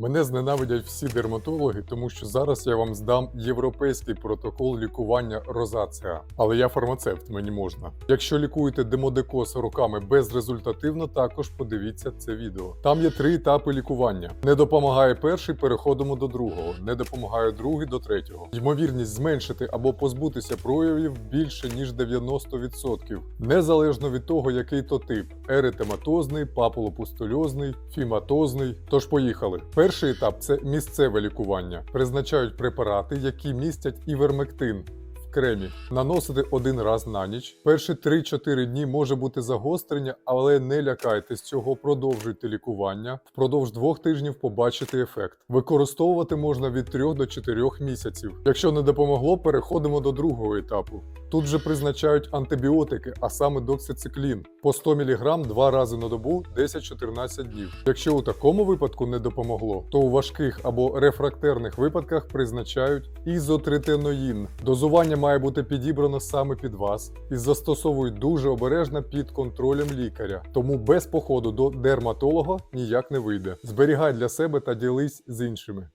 Мене зненавидять всі дерматологи, тому що зараз я вам здам європейський протокол лікування розація. Але я фармацевт, мені можна. Якщо лікуєте демодекоз роками безрезультативно, також подивіться це відео. Там є три етапи лікування. Не допомагає перший, переходимо до другого. Не допомагає другий до третього. Ймовірність зменшити або позбутися проявів більше ніж 90%, незалежно від того, який то тип: еретематозний, папулопустульозний, фіматозний. Тож поїхали. Перший етап це місцеве лікування. Призначають препарати, які містять івермектин. в Кремі наносити один раз на ніч. Перші 3-4 дні може бути загострення, але не лякайтесь цього, продовжуйте лікування. Впродовж двох тижнів побачите ефект. Використовувати можна від 3 до 4 місяців. Якщо не допомогло, переходимо до другого етапу. Тут же призначають антибіотики, а саме доксициклін по 100 мг два рази на добу 10-14 днів. Якщо у такому випадку не допомогло, то у важких або рефрактерних випадках призначають ізотретиноїн. Дозування має бути підібрано саме під вас і застосовують дуже обережно під контролем лікаря. Тому без походу до дерматолога ніяк не вийде. Зберігай для себе та ділись з іншими.